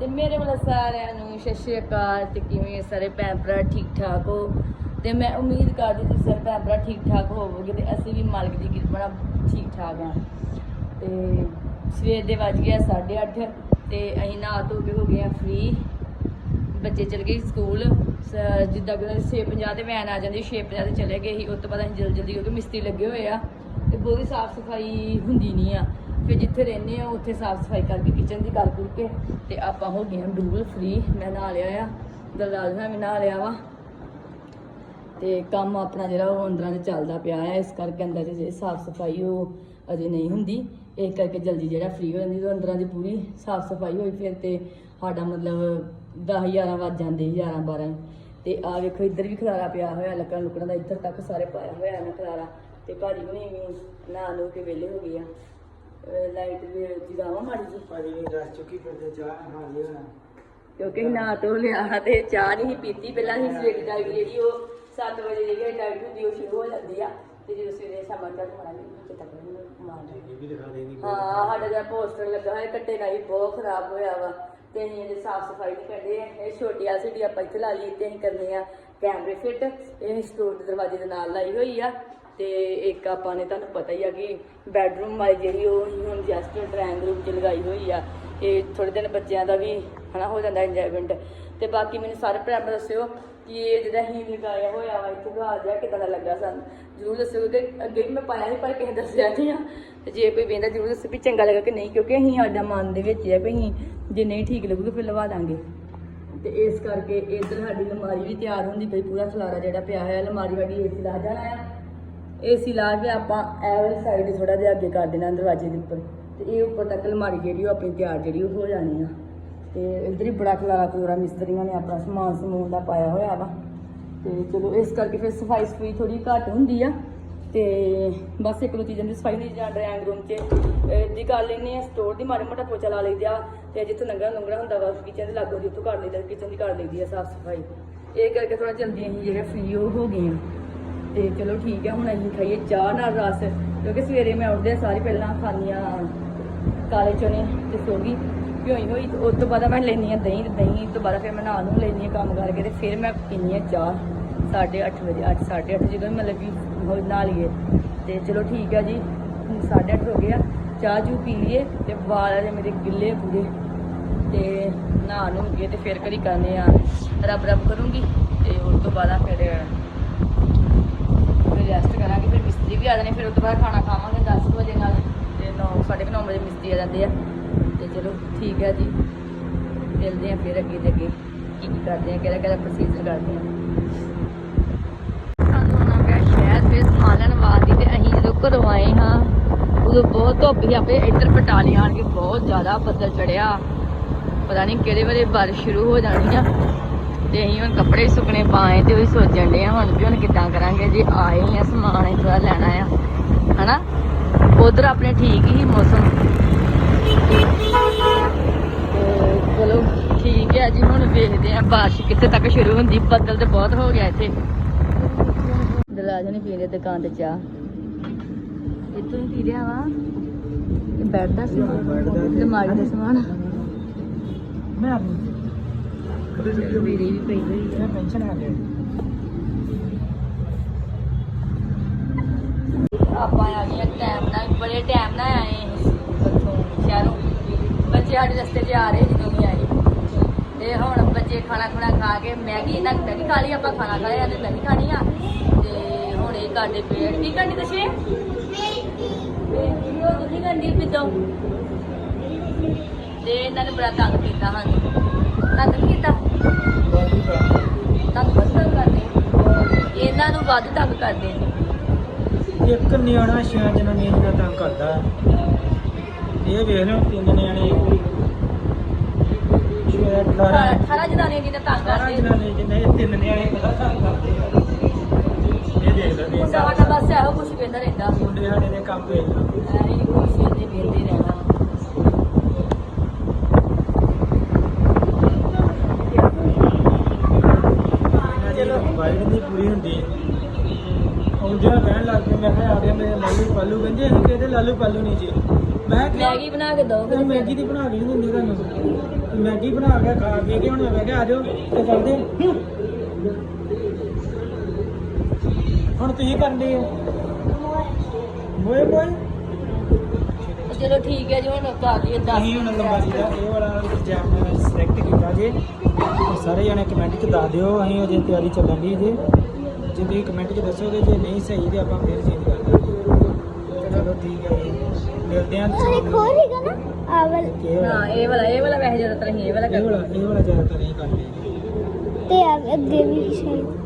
ਤੇ ਮੇਰੇ ਵੱਲੋਂ ਸਾਰਿਆਂ ਨੂੰ ਸਤਿ ਸ਼੍ਰੀ ਅਕਾਲ ਤੇ ਕਿਵੇਂ ਸਾਰੇ ਭੈਣ ਭਰਾ ਠੀਕ ਠਾਕ ਹੋ? ਤੇ ਮੈਂ ਉਮੀਦ ਕਰਦੀ ਤੁਸੀਂ ਸਾਰੇ ਭੈਣ ਭਰਾ ਠੀਕ ਠਾਕ ਹੋਵੋਗੇ ਤੇ ਅਸੀਂ ਵੀ ਮਾਲਕ ਦੀ ਕਿਰਪਾ ਨਾਲ ਠੀਕ ਠਾਕ ਹਾਂ। ਤੇ ਸਵੇਰ ਦੇ ਵੱਜ ਗਿਆ 8:30 ਤੇ ਅਸੀਂ ਨਹਾ ਧੋ ਕੇ ਹੋ ਗਏ ਆ ਫ੍ਰੀ ਬੱਚੇ ਚਲ ਗਏ ਸਕੂਲ। ਜਿੱਦਾਂ ਕਿ 6:50 ਤੇ ਵੈਨ ਆ ਜਾਂਦੀ 6:50 ਤੇ ਚਲੇ ਗਏ ਸੀ। ਉਸ ਤੋਂ ਬਾਅਦ ਅਸੀਂ ਜਲਦੀ ਜਲਦੀ ਕਿਉਂਕਿ ਮਿਸਤਰੀ ਲੱਗੇ ਹੋਏ ਆ। ਤੇ ਹੀ ਸਾਫ਼ ਸਫ਼ਾਈ ਹੁੰਦੀ ਨਹੀਂ ਆ। ਫਿਰ ਜਿੱਥੇ ਰਹਿੰਦੇ ਆ, ਉੱਥੇ ਸਾਫ਼ ਸਫ਼ਾਈ ਕਰਕੇ ਕਿਚਨ ਦੀ ਕਰ ਕੁਰ ਕੇ ਤੇ ਆਪਾਂ ਹੋ ਗਏ ਆ ਬਿਲਕੁਲ ਫ੍ਰੀ ਮੈਂ ਨਹਾ ਲਿਆ ਆ ਦਲਦਾਲ ਨਾਲ ਵੀ ਨਹਾ ਲਿਆ ਵਾ। ਤੇ ਕੰਮ ਆਪਣਾ ਜਿਹੜਾ ਉਹ ਅੰਦਰਾਂ 'ਚ ਚੱਲਦਾ ਪਿਆ ਹੈ ਇਸ ਕਰਕੇ ਅੰਦਰ 'ਚ ਜਿਹੜੀ ਸਾਫ਼ ਸਫ਼ਾਈ ਉਹ ਅਜੇ ਨਹੀਂ ਹੁੰਦੀ। ਇਸ ਕਰਕੇ ਜਲਦੀ ਜਿਹੜਾ ਫ੍ਰੀ ਹੋ ਜਾਂਦੀ ਤੇ ਅੰਦਰਾਂ ਦੀ ਪੂਰੀ ਸਾਫ਼ ਸਫ਼ਾਈ ਹੋਈ ਫਿਰ ਤੇ ਸਾਡਾ ਮਤਲਬ 10 11 ਵੱਜ ਜਾਂਦੇ 11 12 ਤੇ ਆ ਵੇਖੋ, ਇੱਧਰ ਵੀ ਖਲਾਰਾ ਪਿਆ ਹੋਇਆ, ਲੱਕੜਾਂ ਲੁਕੜਾਂ ਦਾ ਇੱਧਰ ਤੱਕ ਸਾਰੇ ਪਾਇਆ ਹੋਇਆ ਨਾ ਖਲਾਰਾ। ਤੇ ਭਾਜੀ ਹੁਣੀ ਵੀ ਨਹਾ ਲੋ ਕੇ ਵਿਹਲੇ ਹੋ ਗਏ ਆ। ਲਾਈਟ ਵੀ ਜਗਾਵਾਂ ਮਾੜੀ ਜੀ ਭਾਜੀ ਨੇ ਦੱਸ ਚੁੱਕੀ ਫਿਰ ਤੇ ਚਾਹ ਹਾਂ ਹੋਣਾ। ਕਿਉਂਕਿ ਅਸੀਂ ਨਹਾ ਲਿਆ ਤੇ ਚਾਹ ਨਹੀਂ ਪੀਤੀ। ਪਹਿਲਾਂ ਅਸੀਂ ਸਵੇਰ ਦੀ ਡਾਈਟ ਜਿਹੜੀ ਉਹ 7 ਵਜੇ ਜਿਹੜੀ ਡਾਈਟ ਹੁੰਦੀ ਉਹ ਸ਼ੁਰੂ ਹੋ ਜਾਂਦੀ ਆ। ਤੇ ਜਦੋਂ ਸਵੇਰੇ ਸ਼ਾਮਾਂ ਤੱਕ ਮਾਰਾਂਗੇ ਕਿ ਤੱਕ ਮਾਰਾਂਗੇ ਇਹ ਵੀ ਦਿਖਾ ਹਾਂ ਸਾਡਾ ਜਿਹੜਾ ਪੋਸਟਰ ਲੱਗਾ ਹੋਇਆ ਕੱਟੇ ਦਾ ਵੀ ਬਹੁਤ ਖਰਾਬ ਹੋਇਆ ਵਾ। ਤੇ ਅਸੀਂ ਇਹਦੇ ਸਾਫ਼ ਸਫ਼ਾਈ ਨਹੀਂ ਕਰਦੇ ਇਹ ਛੋਟੀ ਐਲਸੀਡੀ ਆਪਾਂ ਇੱਥੇ ਲਾ ਲਈ ਤੇ ਅਸੀਂ ਕਰਨੇ ਆ ਕੈਮਰੇ ਫਿੱਟ। ਇਹ ਸਟੋਰ ਦੇ ਦਰਵਾਜ਼ੇ ਦੇ ਨਾਲ ਲਾਈ ਹੋਈ ਆ। ਤੇ ਇੱਕ ਆਪਾਂ ਨੇ ਤੁਹਾਨੂੰ ਪਤਾ ਹੀ ਆ ਕਿ ਬੈਡਰੂਮ ਵਾਲੀ ਜਿਹੜੀ ਉਹ ਅਸੀਂ ਹੁਣ ਜਸਟ ਡਰਾਇੰਗ ਰੂਮ 'ਚ ਲਗਾਈ ਹੋਈ ਆ, ਇਹ ਥੋੜੇ ਦਿਨ ਬੱਚਿਆਂ ਦਾ ਵੀ ਹਨਾ ਹੋ ਜਾਂਦਾ ਇੰਜੋਇਮੈਂਟ ਤੇ ਬਾਕੀ ਮੈਨੂੰ ਸਾਰੇ ਭਰਾ ਦੱਸਿਓ ਕਿ ਇਹ ਜਿਹੜਾ ਹੀ ਲਗਾਇਆ ਹੋਇਆ ਵਾ, ਇੱਥੇ ਘਰ ਜਿਹਾ ਕਿਦਾਂ ਦਾ ਲੱਗਾ ਸਾਨੂੰ? ਜਰੂਰ ਦੱਸਿਓ ਕਿ ਅੱਗੇ ਵੀ ਮੈਂ ਪਾਇਆ ਸੀ, ਪਰ ਕਿਸੇ ਦੱਸਿਆ ਨਹੀਂ ਆ। ਤੇ ਜੇ ਕੋਈ ਵੇਂਦਾ ਜਰੂਰ ਦੱਸੋ ਵੀ ਚੰਗਾ ਲੱਗਾ ਕਿ ਨਹੀਂ, ਕਿਉਂਕਿ ਅਸੀਂ ਸਾਡਾ ਮਨ ਦੇ ਵਿੱਚ ਹੈ ਵੀ ਅਸੀਂ ਜੇ ਨਹੀਂ ਠੀਕ ਲੱਗੂਗਾ ਫਿਰ ਲਵਾ ਦਾਂਗੇ। ਤੇ ਇਸ ਕਰਕੇ ਇੱਧਰ ਸਾਡੀ ਅਲਮਾਰੀ ਵੀ ਤਿਆਰ ਹੁੰਦੀ ਪਈ, ਪੂਰਾ ਖਲਾਰਾ ਜਿਹੜਾ ਪਿਆ ਹੋਇਆ, ਅਲਮਾਰੀ ਸਾਡੀ ਏਸੀ ਲਾ ਜਾਣਾ ਆ ਏਸੀ ਲਾ ਕੇ ਆਪਾਂ ਇਹ ਵਾਲੀ ਸਾਈਡ ਥੋੜਾ ਜਿਹਾ ਅੱਗੇ ਕਰ ਦੇਣਾ ਦਰਵਾਜ਼ੇ ਦੇ ਉੱਪਰ। ਤੇ ਇਹ ਉੱਪਰ ਤੱਕ ਅਲਮਾਰੀ ਜਿਹੜੀ ਉਹ ਆਪਣੀ ਤਿਆਰ ਜਿਹੜੀ ਉਹ ਹੋ ਜਾਣੀ ਆ। ਤੇ ਇੱਧਰ ਹੀ ਬੜਾ ਖਲਾਰਾ ਖਲੋਰਾ ਮਿਸਤਰੀਆਂ ਨੇ ਆਪਣਾ ਸਮਾਨ ਸਮੂਨ ਦਾ ਪਾਇਆ ਹੋਇਆ ਵਾ। ਤੇ ਚਲੋ ਇਸ ਕਰਕੇ ਫਿਰ ਸਫ਼ਾਈ ਸਫ਼ਾਈ ਥੋੜੀ ਘੱਟ ਹੁੰਦੀ ਆ। ਤੇ ਬਸ ਇੱਕ ਦੋ ਚੀਜ਼ਾਂ ਦੀ ਸਫ਼ਾਈ ਨਹੀਂ ਜਾਂ ਡਰਾਇੰਗ ਰੂਮ 'ਚ ਅਹ, ਦੀ ਕਰ ਲੈਂਦੇ ਆ ਸਟੋਰ ਦੀ ਮਾੜਾ ਮੋਟਾ ਪੋਚਾ ਲਾ ਲਈਦਾ। ਵਾ, ਤੇ ਜਿੱਥੇ ਲੰਗੜਾ ਲੰਗੜਾ ਹੁੰਦਾ ਵਾ ਕਿਚਨ ਦੇ ਲਾਗੋ ਦੀ ਉੱਥੋਂ ਕਰ ਲਈਦਾ ਕਿਚਨ ਦੀ ਕਰ ਲਈਦੀ ਆ ਸਾਫ਼ ਸਫ਼ਾਈ। ਇਹ ਕਰਕੇ ਥੋੜਾ ਜਲਦੀ ਅਸੀਂ ਜਿਹੜੇ ਫ੍ਰੀ ਹੋ ਗਏ ਆ। ਤੇ ਚਲੋ ਠੀਕ ਹੈ, ਹੁਣ ਅਸੀਂ ਖਾਈਏ ਚਾਹ ਨਾਲ ਰਸ, ਕਿਉਂਕਿ ਸਵੇਰੇ ਮੈਂ ਉੱਠਦੇ ਸਾਰੀ ਪਹਿਲਾਂ ਖਾਣੀਆਂ ਕਾਲੇ ਚਨੇ ਤੇ ਸੋਗੀ, ਭਿਓਈ ਹੋਈ, ਤੇ ਉਸ ਤੋਂ ਬਾਅਦ ਮੈਂ ਲੈਣੀ ਆ ਦਹੀਂ, ਤੇ ਦਹੀਂ ਤੋਂ ਬਾਅਦ ਫਿਰ ਮੈਂ ਨਹਾ ਨੂੰ ਲੈਣੀ ਆ ਕੰਮ ਕਰਕੇ ਤੇ ਫਿਰ ਮੈਂ ਪੀਣੀ ਆ ਚਾਹ 8:30 ਵਜੇ, ਅੱਜ 8:30 ਜਦੋਂ ਵੀ ਮਤਲਬ ਕਿ ਹੋ ਨਾ ਲਈਏ। ਤੇ ਚਲੋ ਠੀਕ ਹੈ ਜੀ 8:30 ਹੋ ਗਿਆ ਚਾਹ ਜੂ ਪੀ ਲਈਏ ਤੇ ਵਾਲ ਅਜੇ ਮੇਰੇ ਗਿੱਲੇ ਪੂਰੇ ਤੇ ਨਹਾ ਨੂੰ ਗਏ ਤੇ ਫਿਰ ਕਰੀ ਕਰਨੇ ਆ ਰੱਬ ਰੱਬ ਕਰੂੰਗੀ ਤੇ ਉਸ ਤੋਂ ਬਾਅਦ ਫਿਰ ਰੈਸਟ ਕਰਾਂਗੇ, ਫਿਰ ਮਿਸਤਰੀ ਵੀ ਆ ਜਾਣੇ, ਫਿਰ ਉਸ ਤੋਂ ਬਾਅਦ ਖਾਣਾ ਖਾਵਾਂਗੇ 10 ਵਜੇ ਨਾਲ। ਤੇ 9 9:30 ਵਜੇ ਮਿਸਤਰੀ ਆ ਜਾਂਦੇ ਆ। ਤੇ ਚਲੋ, ਠੀਕ ਹੈ ਜੀ। ਮਿਲਦੇ ਆ ਫਿਰ ਅੱਗੇ ਦੇ ਅੱਗੇ। ਕੀ ਕੀ ਕਰਦੇ ਆ, ਕਿਹੜਾ ਕਿਹੜਾ ਪ੍ਰੋਸੀਜਰ ਕਰਦੇ ਆ। ਸਾਨੂੰ ਆਉਣਾ ਪਿਆ ਸ਼ਹਿਰ ਫਿਰ ਸਮਾਨ ਲੈਣ ਵਾਸਤੇ ਤੇ ਅਸੀਂ ਜਦੋਂ ਘਰੋਂ ਆਏ ਹਾਂ, ਉਦੋਂ ਬਹੁਤ ਧੁੱਪ ਹੀ ਆਪੇ ਇੱਧਰ ਪਟਾਲੇ ਆਣ ਕੇ ਬਹੁਤ ਜ਼ਿਆਦਾ ਬੱਦਲ ਚੜਿਆ ਪਤਾ ਨਹੀਂ ਕਿਹੜੇ ਵੇਲੇ ਬਾਰਿਸ਼ ਸ਼ੁਰੂ ਹੋ ਜਾਣੀ ਆ। ਤੇ ਅਸੀਂ ਹੁਣ ਕੱਪੜੇ ਸੁੱਕਣੇ ਪਾਏ ਤੇ ਉਹ ਸੋਚਣ ਦੇ ਆ, ਹੁਣ ਵੀ ਹੁਣ ਕਿੱਦਾਂ ਕਰਾਂਗੇ? ਜੇ ਆਏ ਹੀ ਆ, ਸਮਾਨ ਇਹ ਲੈਣਾ ਆ। ਹਨਾ? ਉਧਰ ਆਪਣੇ ਠੀਕ ਹੀ ਮੌਸਮ। ਚਲੋ, ਠੀਕ ਹੈ ਜੀ ਹੁਣ ਵੇਖਦੇ ਆ ਬਾਰਿਸ਼ ਕਿੱਥੇ ਤੱਕ ਸ਼ੁਰੂ ਹੁੰਦੀ। ਬੱਦਲ ਤੇ ਬਹੁਤ ਹੋ ਗਿਆ ਇੱਥੇ। ਦਲਾਜ ਨੇ ਪੀਣੇ ਦੁਕਾਨ ਤੇ ਚਾਹ। ਇੱਥੋਂ ਹੀ ਪੀ ਰਿਹਾ ਵਾ। ਇਹ ਬੈੱਡ ਦਾ ਸਮਾਨ ਦਾ ਸਮਾਨ। ਮੈਂ ਆਪਣੀ ਮੇਰੀ ਵੀ ਪਈ ਹੋਈ ਇਹ ਪੈਨਸ਼ਨ ਆ ਗਈ। ਆਪਾਂ ਆ ਗਏ ਟਾਈਮ ਨਾਲ ਬੜੇ ਟਾਈਮ ਨਾਲ ਆਏ ਹਾਂ ਉੱਥੋਂ ਸ਼ਹਿਰੋਂ। ਬੱਚੇ ਸਾਡੇ ਰਸਤੇ 'ਚ ਆ ਰਹੇ ਜਦੋਂ ਵੀ ਆਏ। ਤੇ ਹੁਣ ਬੱਚੇ ਖਾਣਾ ਖੁਣਾ ਖਾ ਕੇ ਮੈਗੀ ਨਾ ਮੈਗੀ ਖਾ ਲਈ ਆਪਾਂ ਖਾਣਾ ਖਾ ਲਿਆ ਤੇ ਮੈਗੀ ਖਾਣੀ ਆ। ਤੇ ਹੁਣ ਇਹ ਕਾਡੇ ਪੇੜ ਕੀ ਕਰਨੀ ਦਸ਼ੇ? ਉਹ ਤੁਸੀਂ ਕਰਨੀ ਪਿੱਦੋਂ ਤੇ ਇਹਨਾਂ ਨੇ ਬੜਾ ਤੰਗ ਕੀਤਾ ਸਾਨੂੰ। ਤੰਗ ਨੀ ਕੀਤਾ। ਤੰਗ ਬਸ ਤੰਗ ਕਰਦੇ। ਇਹਨਾਂ ਨੂੰ ਵੱਧ ਤੰਗ ਕਰਦੇ। ਨੇ ਇੱਕ ਨਿਆਣਾ ਛਿਆ ਜਨਾਨੀ ਦਾ ਤੰਗ ਕਰਦਾ। ਇਹ ਵੇਖ ਲਓ ਤਿੰਨ ਨਿਆਣੇ ਛੇ ਅਠਾਰਾਂ 18 ਜਨਾਨੀਆਂ ਜਿਹਨੇ ਤੰਗ ਕਰਦੇ। ਜਨਾਨੇ ਜਿੰਨੇ ਇਹ ਤਿੰਨ ਨਿਆਣੇ ਤੰਗ ਕਰਦੇ ਇਹ ਦੇਖ ਲਓ ਸਾਡਾ ਬਸ ਇਹੋ ਕੁਝ ਵੇਂਦਾ ਰਹਿੰਦਾ। ਮੁੰਡੇ ਸਾਡੇ ਨੇ ਕੰਮ ਵੇਖ ਲਓ ਐਂ ਹੀ ਕੁਝ ਵੇਂਦੇ ਵੇਂਦੇ ਰਹਿਣਾ ਇਹਨਾਂ ਦੀ ਵਾਈਡ ਨਹੀਂ ਪੂਰੀ ਹੁੰਦੀ ਆਉਂਦਿਆਂ ਕਹਿਣ ਲੱਗ ਪਏ ਮੈਂ ਕਿਹਾ ਆ ਗਿਆ ਮੇਰੇ ਲਾਲੂ ਪਾਲੂ ਕਹਿੰਦੇ ਅਸੀਂ ਕਿਹਦੇ ਲਾਲੂ ਪਾਲੂ ਨਹੀਂ ਜੀ। ਮੈਂ ਕਿਹਾ ਮੈਗੀ ਬਣਾ ਕੇ ਦੋ ਤੇ ਮੈਗੀ ਦੀ ਬਣਾ ਕੇ ਨਹੀਂ ਦਿੰਦੀ ਤੁਹਾਨੂੰ। ਮੈਗੀ ਬਣਾ ਕੇ ਖਾ ਕੇ ਕਿ ਹੁਣ? ਮੈਂ ਕਿਹਾ ਆ ਜਾਓ ਤੇ ਆ। ਹੁਣ ਤੁਸੀਂ ਕਰਦੇ ਹੋ? ਮੋਏ ਮੋਏ। ਚਲੋ ਠੀਕ ਹੈ ਜੀ ਹੁਣ ਕਰ ਲਈਏ 10 ਅਸੀਂ ਹੁਣ ਲੰਬਾਰੀ ਦਾ? ਇਹ ਵਾਲਾ ਪਜਾਮਾ ਸਿਲੈਕਟ ਕੀਤਾ ਜੇ। ਤੇ ਸਾਰੇ ਜਣੇ ਕਮੈਂਟ 'ਚ ਦੱਸ ਦਿਓ ਅਸੀਂ ਅਜੇ ਤਿਆਰੀ ਚੱਲਣ ਦੀ ਜੇ। ਜੇ ਤੁਸੀਂ ਕਮੈਂਟ 'ਚ ਦੱਸੋਗੇ ਜੇ ਨਹੀਂ ਸਹੀ ਤੇ ਆਪਾਂ ਫਿਰ ਚੇਂਜ ਕਰ ਚਲੋ ਠੀਕ ਹੈ ਮਿਲਦੇ ਹਾਂ ਹਾਂ ਇੱਕ ਹੋਰ ਹੈਗਾ ਨਾ? ਆ ਵਾਲਾ। ਇਹ ਵਾਲਾ। ਹਾਂ ਇਹ ਵਾਲਾ ਇਹ ਵਾਲਾ ਵੈਸੇ ਜ਼ਿਆਦਾਤਰ ਅਸੀਂ ਇਹ ਵਾਲਾ ਇਹ ਕਰਦੇ ਵਾਲਾ ਇਹ ਵਾਲਾ ਜ਼ਿਆਦਾਤਰ ਇਹ ਕਰਦੇ ਹਾਂ। ਤੇ ਆ- ਅੱਗੇ ਵੀ ਸ਼ਾਇਦ।